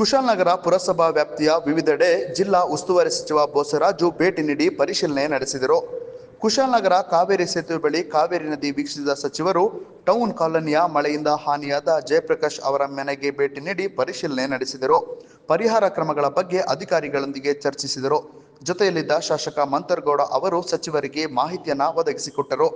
ಕುಶಾಲನಗರ ಪುರಸಭಾ ವ್ಯಾಪ್ತಿಯ ವಿವಿಧೆಡೆ ಜಿಲ್ಲಾ ಉಸ್ತುವಾರಿ ಸಚಿವ ಬೋಸರಾಜು ಭೇಟಿ ನೀಡಿ ಪರಿಶೀಲನೆ ನಡೆಸಿದರು. ಕುಶಾಲನಗರ ಕಾವೇರಿ ಸೇತುವೆ ಬಳಿ ಕಾವೇರಿ ನದಿ ವೀಕ್ಷಿಸಿದ ಸಚಿವರು, ಟೌನ್ ಕಾಲೋನಿಯ ಮಳೆಯಿಂದ ಹಾನಿಯಾದ ಜಯಪ್ರಕಾಶ್ ಅವರ ಮನೆಗೆ ಭೇಟಿ ನೀಡಿ ಪರಿಶೀಲನೆ ನಡೆಸಿದರು. ಪರಿಹಾರ ಕ್ರಮಗಳ ಬಗ್ಗೆ ಅಧಿಕಾರಿಗಳೊಂದಿಗೆ ಚರ್ಚಿಸಿದರು. ಜೊತೆಯಲ್ಲಿದ್ದ ಶಾಸಕ ಮಂತರ್ಗೌಡ ಅವರು ಸಚಿವರಿಗೆ ಮಾಹಿತಿಯನ್ನ ಒದಗಿಸಿಕೊಟ್ಟರು.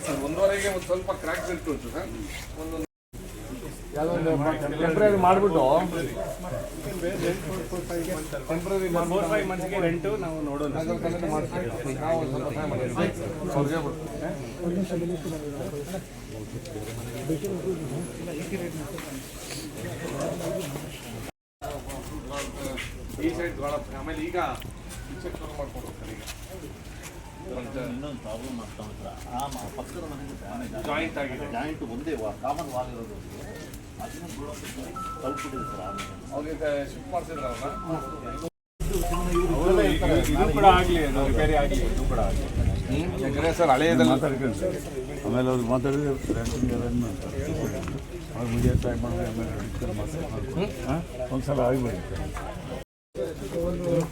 ಸರ್ ಒಂದೂವರೆಗೆ ಒಂದು ಸ್ವಲ್ಪ ಕ್ರ್ಯಾಕ್ಸ್ ಇತ್ತು ಸರ್ ಒಂದು ಟೆಂಪ್ರರಿ ಮಾಡಿಬಿಟ್ಟು. ಟೆಂಪ್ರರಿ ಫೋರ್ ಫೈವ್ ಮಂತ್ಸ್ಗೆ ರೆಂಟು ನಾವು ನೋಡೋಣ. ಈ ಸೈಡ್ ಆಮೇಲೆ ಈಗ ಮಾಡ್ಕೊಂಡು ಹೋಗ್ತಾರೆ ಈಗ. ಇನ್ನೊಂದು ಪ್ರಾಬ್ಲಮ್ ಆಗ್ತಾ ಉಂಟು ಆ ಪಕ್ಕದ ಮನೆಗೆ ಜಾಯಿಂಟ್ ಆಗಿದೆ ಜಾಯಿಂಟ್ ಒಂದೇ ಕಾಮನ್ ವಾಲ್ ಇರೋದು ಅದನ್ನು ತಲುಪಿಟ್ಟಿದೆ ಸರ್ ಆಮೇಲೆ ಅವ್ರಿಗೆ ಶಿಫ್ಟ್ ಮಾಡ್ತಿದ್ರು ಇದು ಕೂಡ ಆಗಲಿ ಅದು ರಿಪೇರಿ ಆಗಲಿ ಇದು ಕೂಡ ಆಗಲಿ. ಯಾಕಂದರೆ ಸರ್ ಹಳೆಯದಲ್ಲ ಆಮೇಲೆ ಅವ್ರು ಮಾತಾಡಿದ್ರೆ ಅವ್ರು ಮೀಡಿಯಾ ಟ್ರೈ ಮಾಡಿ ಆಮೇಲೆ ಒಂದು ಸಲ ಹಾಂ? ಒಂದ್ಸಲ ಆಗಿಬಿಡಿ ಕಾಮನ್ ವಾಲ್ ಬಂದಿದೆ ಈಗ ಅದು ಇದೀಗ mistake ಅದನ್ನೇ ಒಂದು ಐವತ್ತು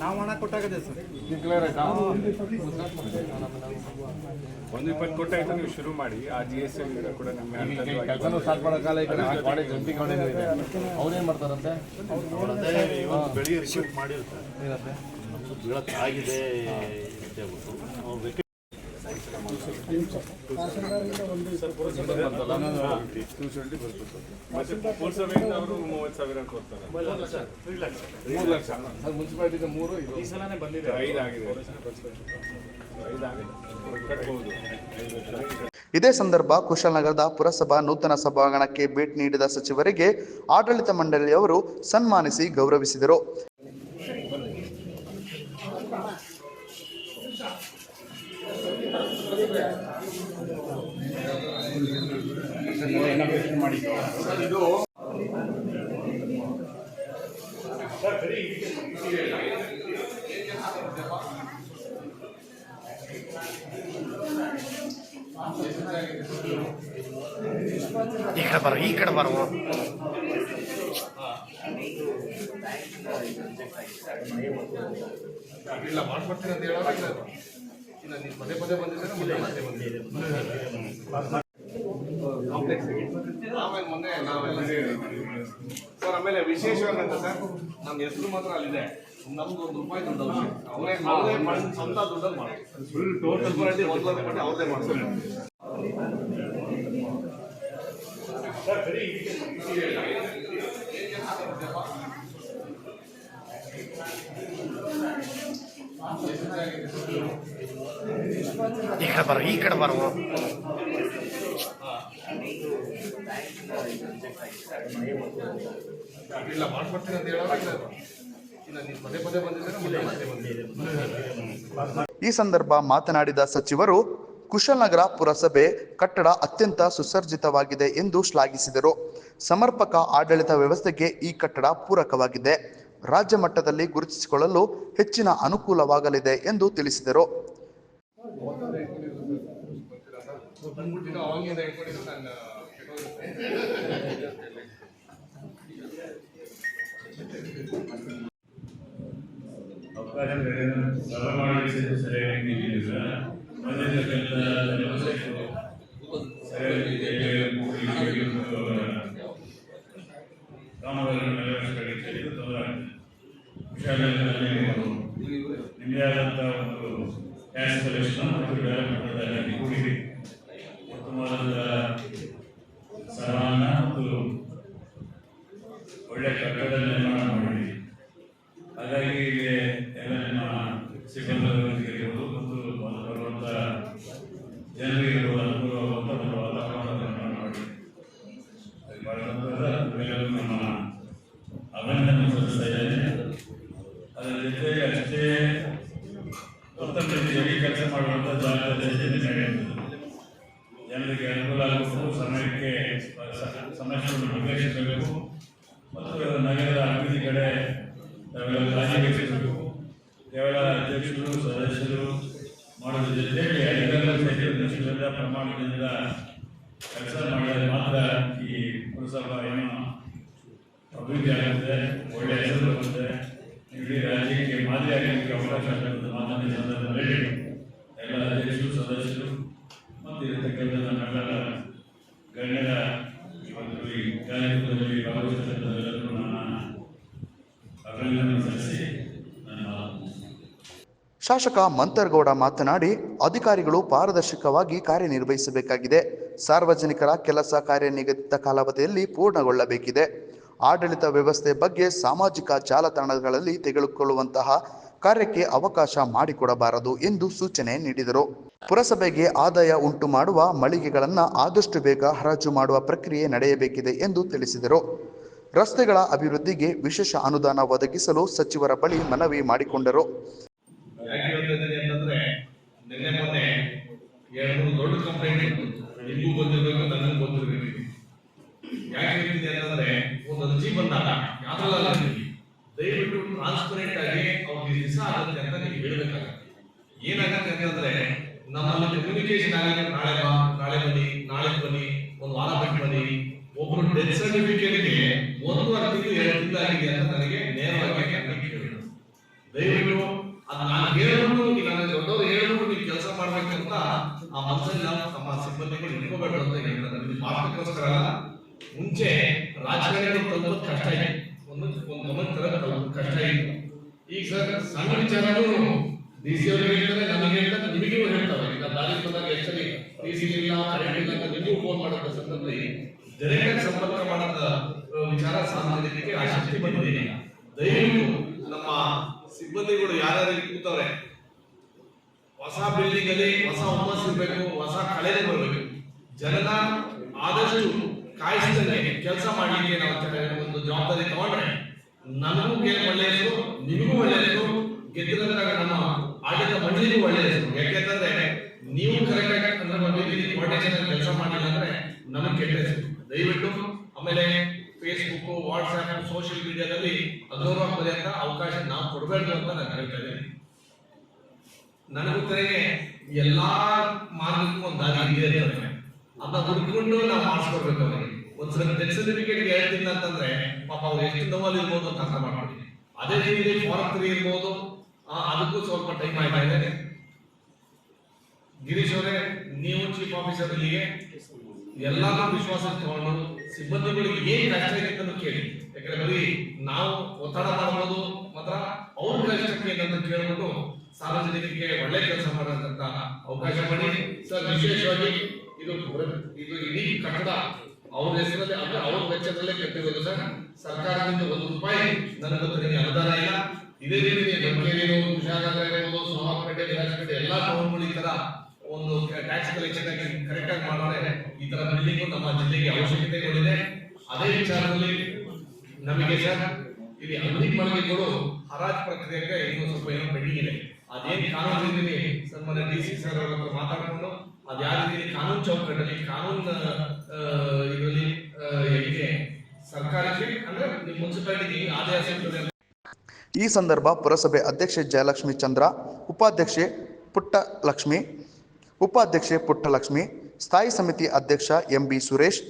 ನಾವು ಹಣ ಕೊಟ್ಟಾಗದೆ ಸರ್. ಕ್ಲಿಯರ್ ಆಯ್ತಾ? ಒಂದು ಇಪ್ಪತ್ತು ಕೊಟ್ಟಾಯ್ತು ನೀವು ಶುರು ಮಾಡಿ. ಆ ಜಿ ಎಸ್ ಎಲ್ ಕೂಡ ನಮ್ಮ ಕೆಲಸನೂ ಸ್ಟಾರ್ಟ್ ಮಾಡೋಕ್ಕಲ್ಲ ಈ ಕಡೆ ಗಾಡಿ ಜಂಪಿಂಗ್ ಗಾಡಿನೂ ಇದೆ. ಅವ್ರೇನು ಮಾಡ್ತಾರಂತೆ? ಬೆಳಿಗ್ಗೆ ರಿಸೀವ್ ಮಾಡಿರ್ತಾರೆ. ಆಗಿದೆ ಅಂತ ಹೇಳ್ಬಿಟ್ಟು. ಅವ್ರು ಇದೇ ಸಂದರ್ಭ ಕುಶಾಲನಗರದ ಪುರಸಭಾ ನೂತನ ಸಭಾಂಗಣಕ್ಕೆ ಭೇಟಿ ನೀಡಿದ ಸಚಿವರಿಗೆ ಆಡಳಿತ ಮಂಡಳಿಯವರು ಸನ್ಮಾನಿಸಿ ಗೌರವಿಸಿದರು. ಈ ಕಡೆ ಬರೋ ಈ ಕಡೆ ಬರುವ ಇಲ್ಲ ಮಾಡ್ಕೊಡ್ತೀನಿ ಅಂತ ನೀವು ಪದೇ ಪದೇ ಬಂದಿದ್ದೀರಾ ಆಮೇಲೆ ಮೊನ್ನೆ ನಾವೆಲ್ಲ ಸರ್ ಆಮೇಲೆ ವಿಶೇಷವಾದಂತ ಸರ್ ನಮ್ಮ ಹೆಸರು ಮಾತ್ರ ಅಲ್ಲಿದೆ. ನಮ್ದು ಒಂದು ರೂಪಾಯಿ ದುಡ್ಡು ಅವರೇ ಅವರೇ ಮಾಡಿ ಸ್ವಂತ ದುಡ್ಡಲ್ಲಿ ಮಾಡಿ ಫುಲ್ ಟೋಟಲ್ ಕ್ವಾಲಿಟಿ ಒಂದು ಲಕ್ಷ ಮಾಡಿ ಅವ್ರದೇ ಮಾಡ್ತಾರೆ ಕಡೆ ಬರೋ ಈ ಕಡೆ ಬರೋ ಇಲ್ಲ ಮಾಡ್ಕೊಡ್ತೀನಿ ಅಂತ ಹೇಳೋರು ಇಲ್ಲ ಇಲ್ಲ ನೀವು ಪದೇ ಪದೇ ಬಂದಿದ್ದೀರಾ ಮುಂದೆ ಮತ್ತೆ ಬಂದಿದ್ದೀರಿ? ಈ ಸಂದರ್ಭ ಮಾತನಾಡಿದ ಸಚಿವರು ಕುಶಲನಗರ ಪುರಸಭೆ ಕಟ್ಟಡ ಅತ್ಯಂತ ಸುಸರ್ಜಿತವಾಗಿದೆ ಎಂದು ಶ್ಲಾಘಿಸಿದರು. ಸಮರ್ಪಕ ಆಡಳಿತ ವ್ಯವಸ್ಥೆಗೆ ಈ ಕಟ್ಟಡ ಪೂರಕವಾಗಿದೆ. ರಾಜ್ಯ ಮಟ್ಟದಲ್ಲಿ ಗುರುತಿಸಿಕೊಳ್ಳಲು ಹೆಚ್ಚಿನ ಅನುಕೂಲವಾಗಲಿದೆ ಎಂದು ತಿಳಿಸಿದರು. ಬಂದ್ಬಿಟ್ಟಿದ್ದು ಅವಾಗಿಂದ ಹೇಳ್ಕೊಂಡಿದ್ದು ನಾನು ಅವಕಾಶ ಬಂದಿರತಕ್ಕಂಥ ವ್ಯವಸ್ಥೆಗಳು ಸರಿಯಾಗಿ ಈ ಒಂದು ಕಾಮಗಾರಿಗಳನ್ನು ನೆರವೇರಿಸಬೇಕಾಗಿದೆ ಇದು ತೊಂದರೆ ಆಗ್ತದೆ. ಶಾಲೆಗಳಲ್ಲಿ ನಿಮ್ಮದೇ ಆದಂಥ ಒಂದು ಟ್ಯಾಕ್ಸ್ ಕಲೆಕ್ಷನ್ ಮತ್ತು ಡೆವಲಪ್ಮೆಂಟ್ ಕೂಡಿ ಉತ್ತಮವಾದ ಸಮಾನ ಮತ್ತು ಒಳ್ಳೆ ಕಟ್ಟಡ ನಿರ್ಮಾಣ ಮಾಡಿ. ಹಾಗಾಗಿ ಇಲ್ಲಿ ಎಲ್ಲ ನಿಮ್ಮ ಸಿಬ್ಬಂದಿಗಳಿರ್ಬೋದು ಮತ್ತು ಬರುವಂಥ ಜನರಿಗೆ ಇರುವ ಅನುಕೂಲವಾಗುವಂಥ ಒಂದು ವಾತಾವರಣ ನಿರ್ಮಾಣ ಮಾಡಿ. ಅದು ಮಾಡಿದ ನಮ್ಮ ಅಭಿನಂದನೆ ಸಲ್ಲಿಸ್ತಾ ಇದ್ದೇನೆ. ಅದರ ಜೊತೆಗೆ ಅಷ್ಟೇ ರೀತಿಯಲ್ಲಿ ಕೆಲಸ ಮಾಡುವಂಥ ಜವಾಬ್ದಾರಿ ನಡೆಯುತ್ತದೆ ಸಮಸ್ಯೆಗಳನ್ನು ಬಗೆಹರಿಸಬೇಕು ಮತ್ತು ನಗರದ ಅಭಿವೃದ್ಧಿ ಕಡೆ ನಾವೆಲ್ಲ ಕಾಳಜಿ ವಹಿಸಬೇಕು. ಕೇವಲ ಅಧ್ಯಕ್ಷರು, ಸದಸ್ಯರು ಮಾಡೋದ್ರ ಜೊತೆಗೆ ಎಲ್ಲರೂ ಸಹಿತ ಪ್ರಮಾಣದಿಂದ ಕೆಲಸ ಮಾಡಿದರೆ ಮಾತ್ರ ಈ ಪುರಸಭಾ ಏನು ಅಭಿವೃದ್ಧಿ ಆಗುತ್ತೆ ಒಳ್ಳೆಯ ಹೆಸರು ಬರುತ್ತೆ. ಇಡೀ ರಾಜ್ಯಕ್ಕೆ ಮಾದರಿ ಆಗಲಿಕ್ಕೆ ಅವಕಾಶ ಆಗುತ್ತೆ ಮಾತನಾಡಿದ ಸಂದರ್ಭದಲ್ಲಿ ಎಲ್ಲ ಅಧ್ಯಕ್ಷರು, ಸದಸ್ಯರು ಮತ್ತು ಇರತಕ್ಕಂಥ ನಗರ ಗಣ್ಯರ ಶಾಸಕ ಮಂತರ್ಗೌಡ ಮಾತನಾಡಿ, ಅಧಿಕಾರಿಗಳು ಪಾರದರ್ಶಕವಾಗಿ ಕಾರ್ಯನಿರ್ವಹಿಸಬೇಕಾಗಿದೆ. ಸಾರ್ವಜನಿಕರ ಕೆಲಸ ಕಾರ್ಯ ನಿಗದಿತ ಕಾಲಾವಧಿಯಲ್ಲಿ ಪೂರ್ಣಗೊಳ್ಳಬೇಕಿದೆ. ಆಡಳಿತ ವ್ಯವಸ್ಥೆ ಬಗ್ಗೆ ಸಾಮಾಜಿಕ ಜಾಲತಾಣಗಳಲ್ಲಿ ತೆಗೆದುಕೊಳ್ಳುವಂತಹ ಕಾರ್ಯಕ್ಕೆ ಅವಕಾಶ ಮಾಡಿಕೊಡಬಾರದು ಎಂದು ಸೂಚನೆ ನೀಡಿದರು. ಪುರಸಭೆಗೆ ಆದಾಯ ಉಂಟು ಮಾಡುವ ಮಳಿಗೆಗಳನ್ನು ಆದಷ್ಟು ಬೇಗ ಹರಾಜು ಮಾಡುವ ಪ್ರಕ್ರಿಯೆ ನಡೆಯಬೇಕಿದೆ ಎಂದು ತಿಳಿಸಿದರು. ರಸ್ತೆಗಳ ಅಭಿವೃದ್ಧಿಗೆ ವಿಶೇಷ ಅನುದಾನ ಒದಗಿಸಲು ಸಚಿವರ ಬಳಿ ಮನವಿ ಮಾಡಿಕೊಂಡರು. ದಯವಿಟ್ಟು ಟ್ರಾನ್ಸ್ಪರೆಂಟ್ ಆಗಿ ಆಗುತ್ತೆ ಅಂತ ಏನಾಗತ್ತೆ ಅಂತಂದ್ರೆ ನಮ್ಮಲ್ಲಿ ಕಮ್ಯುನಿಕೇಶನ್ ಆಗಿದೆ ನಾಳೆ ಬಾ, ನಾಳೆ ಬನ್ನಿ ನಾಳೆ ಬನ್ನಿ, ಒಂದು ವಾರ ಬಿಟ್ಟು ಬನ್ನಿ. ಒಬ್ಬರು ಡೆತ್ ಸರ್ಟಿಫಿಕೇಟ್ಗೆ ಒಂದೂವರೆ ತಿಂಗಳು ಎರಡು ತಿಂಗಳಾಗಿದೆ ಅಂತ ನನಗೆ ನೇರವಾಗಿ ದಯವಿಟ್ಟು ಅದು ನಾನು ಹೇಳಿದ್ರು ನೀವು ನನ್ನ ದೊಡ್ಡವರು ಹೇಳಿದ್ರು ನೀವು ಕೆಲಸ ಮಾಡ್ಬೇಕಂತ ಆ ಮನಸ್ಸಲ್ಲಿ ನಾವು ಸಿಬ್ಬಂದಿಗಳು ಇಟ್ಕೋಬೇಕು ಅಂತ ಹೇಳ್ತಾರೆ ಅಲ್ಲ. ಮುಂಚೆ ರಾಜಕಾರಣಿ ತಲುಪೋದು ಕಷ್ಟ ಇದೆ. ಒಂದು ಒಂದು ಗಮನ ತರೋದು ಕಷ್ಟ ಇದೆ. ಈಗ ಸಣ್ಣ ವಿಚಾರನೂ ಡಿ ಸಿ ಅವರು ಹೇಳ್ತಾರೆ ಹೇಳ್ತಾರೆ ನಿಮಗೂ ಹೇಳ್ತಾರೆ, ಈಗ ದಾರಿ ಬಂದಾಗ ಎಚ್ಚರಿ ಇಲ್ಲ ಕರೆಂಟ್ ಇಲ್ಲ ಅಂತ ನಿಮಗೂ ಫೋನ್ ಮಾಡೋ ಸಂದರ್ಭದಲ್ಲಿ ಡೈರೆಕ್ಟ್ ಸಂಪರ್ಕ ಮಾಡದ ವಿಚಾರ ಸಾಮಾನ್ಯರಿಗೆ ಆ ಶಕ್ತಿ ಬಂದಿದೆ ಈಗ. ದಯವಿಟ್ಟು ನಮ್ಮ ಸಿಬ್ಬಂದಿಗಳು ಯಾರ್ಯಾರು ಕೂತವ್ರೆ, ಹೊಸ ಬಿಲ್ಡಿಂಗ್ ಅಲ್ಲಿ ಹೊಸ ಹುಮ್ಮಸ್ ಇರಬೇಕು, ಹೊಸ ಕಳೆ ಬರಬೇಕು ಜನನ ಆದಷ್ಟು ಕಾಯಿಸಿದ್ರೆ ಕೆಲಸ ಮಾಡಲಿಕ್ಕೆ ನಾವು ಒಂದು ಜವಾಬ್ದಾರಿ ತಗೊಂಡ್ರೆ, ನನಗೂ ಗೆ- ಒಳ್ಳೆಯ ಹೆಸರು ನಿಮಗೂ ಒಳ್ಳೆಯದು, ಗೆದ್ದಿರೋದ್ರಾಗ ನಮ್ಮ ಆಡಳಿತ ಮಂಡಳಿಗೂ ಒಳ್ಳೆಯ ಹೆಸರು ಯಾಕೆಂತಂದ್ರೆ ನೀವು ಕರೆಕ್ಟ್ ಆಗಿ ಅಂದ್ರೆ ಒಂದು ರೀತಿ ಕೆಲಸ ಮಾಡಿಲ್ಲ ಅಂದ್ರೆ ನಮಗೆ ಕೆಟ್ಟ ದಯವಿಟ್ಟು ಆಮೇಲೆ ಫೇಸ್ಬುಕ್ ವಾಟ್ಸ್ಆಪ್ ಸೋಷಿಯಲ್ ಮೀಡಿಯಾದಲ್ಲಿ ಅಗೌರವ ಪರ್ಯಂತ ಅವಕಾಶ ನಾವು ಕೊಡಬೇಕು ಅಂತ ನಾನು ಹೇಳ್ತಾ ಇದ್ದೀನಿ. ಕರೆಗೆ ಎಲ್ಲಾ ಮಾರ್ಗಕ್ಕೂ ಒಂದು ದಾರಿ ಇದೆ ಇರ್ತದೆ ಅದನ್ನ ಹುಡ್ಕೊಂಡು ನಾವು ಮಾಡಿಸ್ಕೊಡ್ಬೇಕು ಅವ್ರಿಗೆ. ಒಂದ್ಸಲ ಡೆತ್ ಸರ್ಟಿಫಿಕೇಟ್ಗೆ ಹೇಳ್ತೀನಿ ಅಂತಂದ್ರೆ ಪಾಪ ಅವ್ರು ಎಷ್ಟು ನೋವಲ್ಲಿ ಇರ್ಬೋದು ಅಂತ ಅರ್ಥ ಮಾಡ್ಕೊಳ್ಳಿ ಅದೇ ರೀತಿ ಫಾರಂ ತ್ರೀ ಇರ್ಬೋದು. ಅದಕ್ಕೂ ಸ್ವಲ್ಪ ಟೈಮ್ ಆಯ್ತಾ ಇದೆ ಗಿರೀಶ್ ಅವರೇ, ನೀವು ಚೀಫ್ ಆಫೀಸರ್ ಇಲ್ಲಿಗೆ. ಎಲ್ಲಾನು ವಿಶ್ವಾಸ ತಗೊಂಡು ಸಿಬ್ಬಂದಿಗಳಿಗೆ ಏನ್ ಕಷ್ಟ ಇದೆ ಅಂತ ಕೇಳಿ. ಯಾಕಂದ್ರೆ ಬರೀ ನಾವು ಒತ್ತಡ ಮಾಡಬಹುದು ಮಾತ್ರ ಅವ್ರ ಕಷ್ಟಕ್ಕೆ ಏನಂತ ಕೇಳ್ಬಿಟ್ಟು ಸಾರ್ವಜನಿಕರಿಗೆ ಒಳ್ಳೆ ಕೆಲಸ ಮಾಡೋದಂತ ಅವಕಾಶ ಮಾಡಿ. ಸರ್, ವಿಶೇಷವಾಗಿ ಇದು ಇದು ಇಡೀ ಕಟ್ಟಡ ಅವ್ರ ಹೆಸರಲ್ಲಿ, ಅಂದ್ರೆ ಅವ್ರ ವೆಚ್ಚದಲ್ಲೇ ಕಟ್ಟಿರೋದು ಸರ್. ಸರ್ಕಾರದಿಂದ ಒಂದು ರೂಪಾಯಿ ಗೊತ್ತಿಗೆ ಅನುದಾನ ಇಲ್ಲ. ಇದೇ ರೀತಿ ಬೆಂಗಳೂರು ಕುಶಾಲನಗರ ಇರ್ಬೋದು ಸೋಮವಾರಪೇಟೆ ವಿರಾಜಪೇಟೆ ಎಲ್ಲಾ ಟೌನ್ಗಳು ಈ ತರ ಒಂದು ಟ್ಯಾಕ್ಸ್ ಕಲೆಕ್ಷನ್ ಆಗಿ ಕರೆಕ್ಟ್ ಆಗಿ ಮಾಡಿದ್ರೆ ಈ ತರ ಬಿಲ್ಡಿಂಗ್ ನಮ್ಮ ಜಿಲ್ಲೆಗೆ ಅವಶ್ಯಕತೆಗಳಿದೆ. ಅದೇ ವಿಚಾರದಲ್ಲಿ ನಮಗೆ ಸರ್, ಇಲ್ಲಿ ಅಂಗಡಿ ಮಳಿಗೆಗಳು ಹರಾಜ್ ಪ್ರಕ್ರಿಯೆಗೆ ಇನ್ನೂ ಸ್ವಲ್ಪ ಏನೋ ಪೆಂಡಿಂಗ್ ಇದೆ. ಅದೇನು ಕಾನೂನು ಸರ್ ಸನ್ಮಾನ್ಯ ಡಿ ಸಿ ಸರ್ ಅವರ ಮಾತಾಡಿಕೊಂಡು ಅದು ಯಾವ ರೀತಿ ಕಾನೂನು ಚೌಕಟ್ಟಲ್ಲಿ, ಕಾನೂನು ಇದರಲ್ಲಿ ಹೇಗೆ ಸರ್ಕಾರಕ್ಕೆ ಅಂದ್ರೆ ನಿಮ್ಮ ಮುನ್ಸಿಪಾಲಿಟಿಗೆ ಆದಾಯ ಸಿಗ್ತದೆ ಈ ಸಂದರ್ಭ ಪುರಸಭೆ ಅಧ್ಯಕ್ಷೆ ಜಯಲಕ್ಷ್ಮಿ ಚಂದ್ರ, ಉಪಾಧ್ಯಕ್ಷೆ ಪುಟ್ಟಲಕ್ಷ್ಮಿ ಉಪಾಧ್ಯಕ್ಷೆ ಪುಟ್ಟಲಕ್ಷ್ಮಿ, ಸ್ಥಾಯಿ ಸಮಿತಿ ಅಧ್ಯಕ್ಷ ಎಂಬಿ ಸುರೇಶ್